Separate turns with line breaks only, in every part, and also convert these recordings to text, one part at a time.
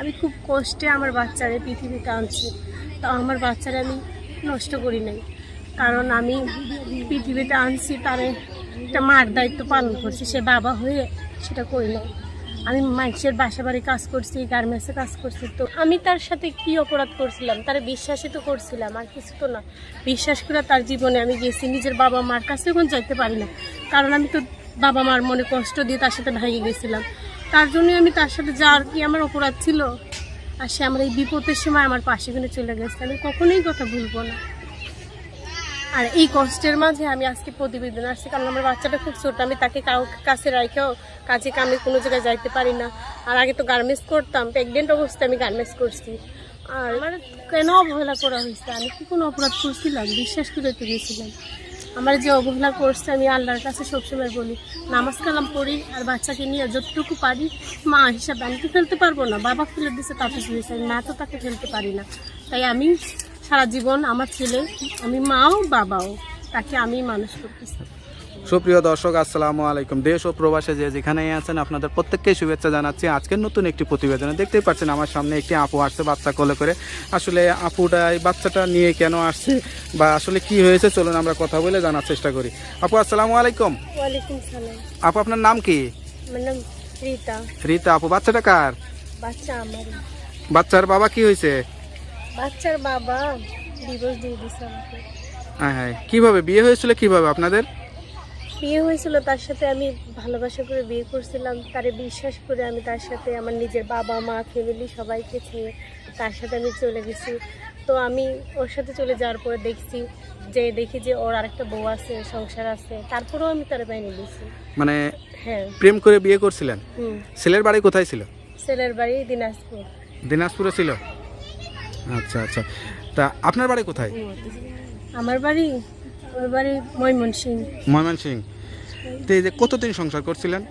আমি খুব কষ্টে আমার বাচ্চারে পৃথিবীতে আনছি। তো আমার বাচ্চারা আমি নষ্ট করি নাই। কারণ আমি পৃথিবীতে আনছি, তারে একটা মার দায়িত্ব পালন করছি। সে বাবা হয়ে সেটা করি নাই। আমি মানুষের বাসা বাড়ি কাজ করছি গার্মেন্টসে কাজ করছি। তো আমি তার সাথে কি অপরাধ করছিলাম? তার বিশ্বাসই তো করছিলাম, আর কিছু তো না। বিশ্বাস করে তার জীবনে আমি গেছি। নিজের বাবা মার কাছে এখন যাইতে পারি না। কারণ আমি তো বাবা মার মনে কষ্ট দিয়ে তার সাথে ভেঙে গেছিলাম। তার জন্যই আমি তার সাথে যার কি আমার অপরাধ ছিল। আর সে আমার এই বিপদের সময় আমার পাশে কিনে চলে গেছে। আমি কখনোই কথা ভুলবো না। আর এই কষ্টের মাঝে আমি আজকে প্রতিবেদন আসছি, কারণ আমার বাচ্চাটা খুব ছোট, আমি তাকে কাছে রাখেও কাজে কামে কোনো জায়গায় যাইতে পারি না। আর আগে তো গার্মেন্টস করতাম প্রেগনেন্ট অবস্থায় আমি গার্মেন্টস করছি। আর আমার কেন অবহেলা করা হয়েছে? আমি কি কোনো অপরাধ করছিলাম? বিশ্বাস করে তো গেছিলাম। আমার যে অবহেলা করছে, আমি আল্লাহর কাছে সবসময় বলি, নামাজ কালাম পড়ি আর বাচ্চাকে নিয়ে যতটুকু পারি, মা হিসাবে আমি তো ফেলতে পারব না। বাবা ফেলে দিছে তাতে শুনেছে আমি মা তো তাকে ফেলতে পারি না। তাই আমি সারা জীবন আমার ছেলে, আমি মাও, বাবাও, তাকে আমি মানুষ করতেছি।
সুপ্রিয় দর্শক আসসালামু আলাইকুম। দেশ ও প্রবাসে যে যেখানেই আছেন আপনাদের প্রত্যেককে শুভেচ্ছা জানাচ্ছি। আজকের নতুন একটি প্রতিবেদনে দেখতেই পাচ্ছেন আমার সামনে একটি আপু আসছে বাচ্চা কোলে করে। আসলে আপুটা এই বাচ্চাটা নিয়ে কেন আসছে বা আসলে কি হয়েছে চলুন আমরা কথা বলে জানার চেষ্টা করি। আপু আসসালামু আলাইকুম। আপু আপনার নাম কি?
রীতা।
রীতা আপু বাচ্চাটা কার?
বাচ্চা আমার
বাচ্চার বাবা কি হয়েছে?
বাচ্চার বাবা ডিভোর্স দিয়ে দিছে আমাকে।
হ্যাঁ হ্যাঁ। কীভাবে? বিয়ে হয়েছিল কীভাবে আপনাদের?
বিয়ে হয়েছিল তার সাথে আমি ভালোবাসা করে বিয়ে করছিলাম। তারে বিশ্বাস করে আমি তার সাথে আমার নিজের বাবা মা ফ্যামিলি সবাইকে ছেড়ে তার সাথে আমি চলে গেছি। তো আমি ওর সাথে চলে যাওয়ার পরে দেখছি যে দেখি যে ওর আরেকটা বউ আছে সংসার আছে। তারপরেও আমি তার বাইরে দিয়েছি
মানে
হ্যাঁ।
প্রেম করে বিয়ে করছিলেন? ছেলের বাড়ি কোথায় ছিল?
ছেলের বাড়ি দিনাজপুর।
দিনাজপুরে ছিল? আচ্ছা আচ্ছা। তা আপনার বাড়ি কোথায়?
আমার বাড়ি ওর বাড়ি ময়মনসিং
ময়মনসিং তো এই যে কতদিন সংসার করছিলেন?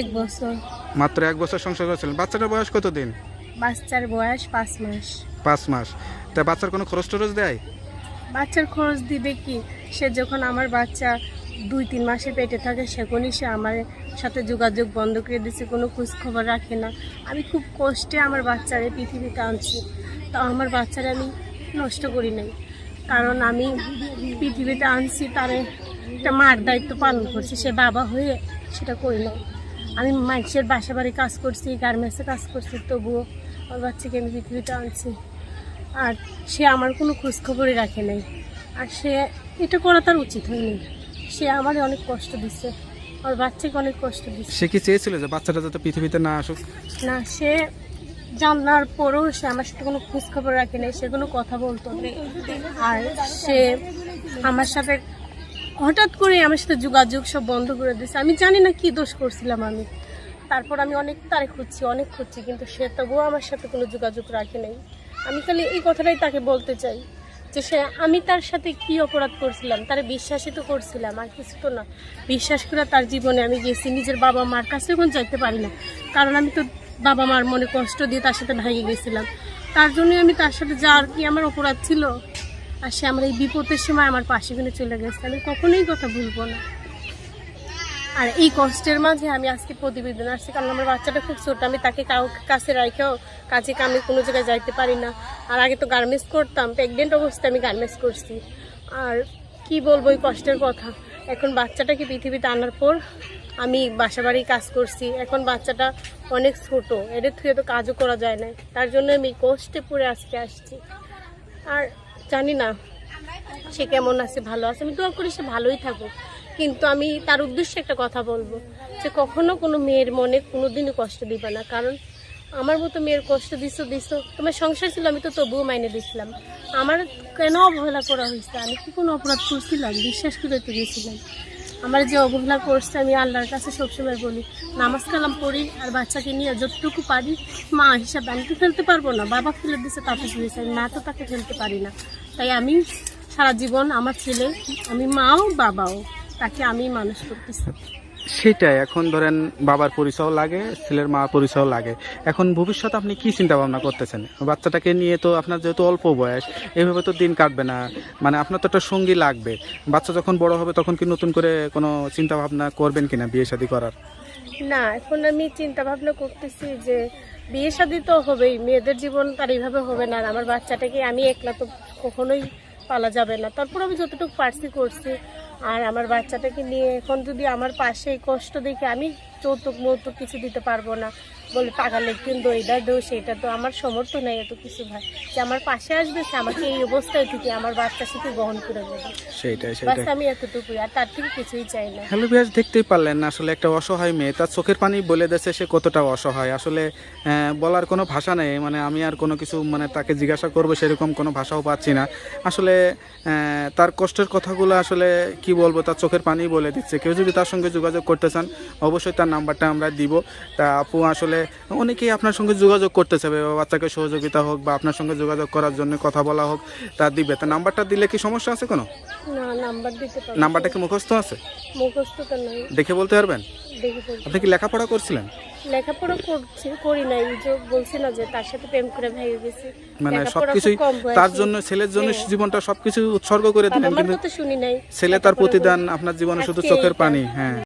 এক বছর।
মাত্র এক বছর সংসার করছিলেন। বাচ্চাটার বয়স কতদিন?
বাচ্চার বয়স পাঁচ মাস।
পাঁচ মাস। তা বাচ্চার কোনো খরচ টরচ দেয়?
বাচ্চার খরচ দিবে কি? সে যখন আমার বাচ্চা দুই তিন মাসে পেটে থাকে সেখনই সে আমার সাথে যোগাযোগ বন্ধ করে দিচ্ছে কোনো খোঁজ খবর রাখে না। আমি খুব কষ্টে আমার বাচ্চারে পৃথিবীতে আনছি। তো আমার বাচ্চারা আমি নষ্ট করি নাই। কারণ আমি পৃথিবীতে আনছি তার একটা মার দায়িত্ব পালন করছি সে বাবা হয়ে সেটা করি নাই। আমি মানুষের বাসা বাড়ি কাজ করছি গার্মেন্টসে কাজ করছি তবুও আমার বাচ্চাকে আমি পৃথিবীতে আনছি। আর সে আমার কোনো খোঁজখবরই রাখে নাই। আর সে এটা করা তার উচিত হয়নি। সে আমার অনেক কষ্ট দিচ্ছে আর বাচ্চাকে অনেক কষ্ট দিচ্ছে
সে কি চেয়েছিল যে বাচ্চাটা যাতে পৃথিবীতে না আসুক?
না সে জানার পরেও সে আমার সাথে কোনো খোঁজখবর রাখে নাই, সে কোনো কথা বলতো না আর সে আমার সাথে হঠাৎ করে আমার সাথে যোগাযোগ সব বন্ধ করে দিয়েছে। আমি জানি না কি দোষ করছিলাম আমি। তারপর আমি অনেক তারে খুঁজছি, অনেক খুঁজছি, কিন্তু সে তবুও আমার সাথে কোনো যোগাযোগ রাখে নাই। আমি খালি এই কথাটাই তাকে বলতে চাই যে সে, আমি তার সাথে কি অপরাধ করছিলাম? তারে বিশ্বাসই তো করছিলাম, আর কিছু তো না। বিশ্বাস করে তার জীবনে আমি গেছি, নিজের বাবা মার কাছে এখন যাইতে পারি না। কারণ আমি তো বাবা মার মনে কষ্ট দিয়ে তার সাথে ভেঙে গেছিলাম। তার জন্যই আমি তার সাথে যার কি আমার অপরাধ ছিল? আর সে আমার এই বিপদের সময় আমার পাশে কিনে চলে গেছে। আমি কখনোই কথা ভুলবো না। আর এই কষ্টের মাঝে আমি আজকে প্রতিবেদন আসছি, কারণ আমার বাচ্চাটা খুব ছোট, আমি তাকে কাউ, কাছে রাখেও কাজে কামে কোনো জায়গায় যাইতে পারি না। আর আগে তো গার্মেন্টস করতাম, প্রেগনেন্ট অবস্থায় আমি গার্মেন্টস করছি। আর কি বলব এই কষ্টের কথা? এখন বাচ্চাটাকে পৃথিবীতে আনার পর আমি বাসা বাড়ি কাজ করছি। এখন বাচ্চাটা অনেক ছোট, এদের থেকে তো কাজও করা যায় না। তার জন্য আমি কষ্টে পড়ে আজকে আসছি। আর জানি না সে কেমন আছে, ভালো আছে। আমি দোয়া করি সে ভালোই থাকুক। কিন্তু আমি তার উদ্দেশ্যে একটা কথা বলব, যে কখনো কোনো মেয়ের মনে কোনো দিনই কষ্ট দিবে না। কারণ আমার মতো মেয়ের কষ্ট দিছো দিছো। তোমার সংসার ছিল, আমি তো তবুও মাইনে দিছিলাম। আমার কেন অবহেলা করা হয়েছে? আমি কি কোনো অপরাধ করছিলাম? বিশ্বাস করে তো গেছিলাম। আমার যে অবহেলা করছে, আমি আল্লাহর কাছে সবসময় বলি, নামাজ কালাম পড়ি আর বাচ্চাকে নিয়ে যতটুকু পারি, মা হিসাবে, আমি তো ফেলতে পারব না। বাবা ফেলে দিছে, তাতে দিয়েছে আমি মা তো তাকে ফেলতে পারি না। তাই আমি সারা জীবন আমার ছেলে, আমি মাও বাবাও, তাকে আমি মানুষ করতেছি।
সেটাই, এখন ধরেন বাবার পরিচয় লাগে, ছেলের মা পরিচয় লাগে। এখন ভবিষ্যতে আপনি কি চিন্তা ভাবনা করতেছেন? বাচ্চাটাকে নিয়ে তো আপনার যেহেতু অল্প বয়স এইভাবে তো দিন কাটবে না। মানে আপনার তো একটা সঙ্গী লাগবে। বাচ্চা যখন বড় হবে তখন কি নতুন করে কোনো চিন্তা ভাবনা করবেন কিনা বিয়ে শাদী করার?
না, এখন আমি চিন্তা ভাবনা করতেছি যে বিয়ে শাদী তো হবেই, মেয়েদের জীবন তার এইভাবে হবে না। আর আমার বাচ্চাটাকে আমি একলা তো কখনোই পালা যাবে না। তারপর আমি যতটুকু পারছি করছি। আর আমার বাচ্চাটাকে নিয়ে এখন যদি আমার পাশে কষ্ট দেখে আমি যৌতুক মৌতুক কিছু দিতে পারব না। বলে লেখ কিন্তু এইটা দো সেটা তো আমার সমর্থ নেই এত কিছু ভাই। যে আমার পাশে আসবে সে আমাকে এই অবস্থায় থেকে আমার বাচ্চা সাথে গ্রহণ করে বাস আমি এতটুকুই আর তার থেকে কিছুই চাই না।
হ্যালো বিয়াস দেখতেই পারলেন না আসলে একটা অসহায় মেয়ে তার চোখের পানি বলে সে কতটা অসহায়। আসলে বলার কোনো ভাষা নেই মানে আমি আর কোনো কিছু মানে তাকে জিজ্ঞাসা করব সেরকম কোনো ভাষাও পাচ্ছি না। আসলে আহ, তার কষ্টের কথাগুলো আসলে কি বলব তার চোখের পানি বলে দিচ্ছে। কেউ যদি তার সঙ্গে যোগাযোগ করতে চান অবশ্যই তার নাম্বারটা আমরা দিব। তা আপু আসলে অনেকেই আপনার সঙ্গে যোগাযোগ করতে চাবে বা বাচ্চাকে সহযোগিতা হোক বা আপনার সঙ্গে যোগাযোগ করার জন্য কথা বলা হোক তা দিবে। তা নাম্বারটা দিলে কি সমস্যা আছে কোনো? নাম্বারটা কি মুখস্থ আছে? দেখে বলতে পারবেন? আপনি কি লেখাপড়া করছিলেন?
লেখাপড়া করছি করি নাই। যে বলছি না যে তার সাথে প্রেম করে ভেঙে গেছি।
মানে সবকিছুই। তার জন্য ছেলের জন্য
হ্যাঁ।
জীবনটা সবকিছু উৎসর্গ করে দিলেন কিন্তু
শুনি নাই।
ছেলে তার প্রতিদান আপনার জীবনে শুধু চোখের পানি হ্যাঁ।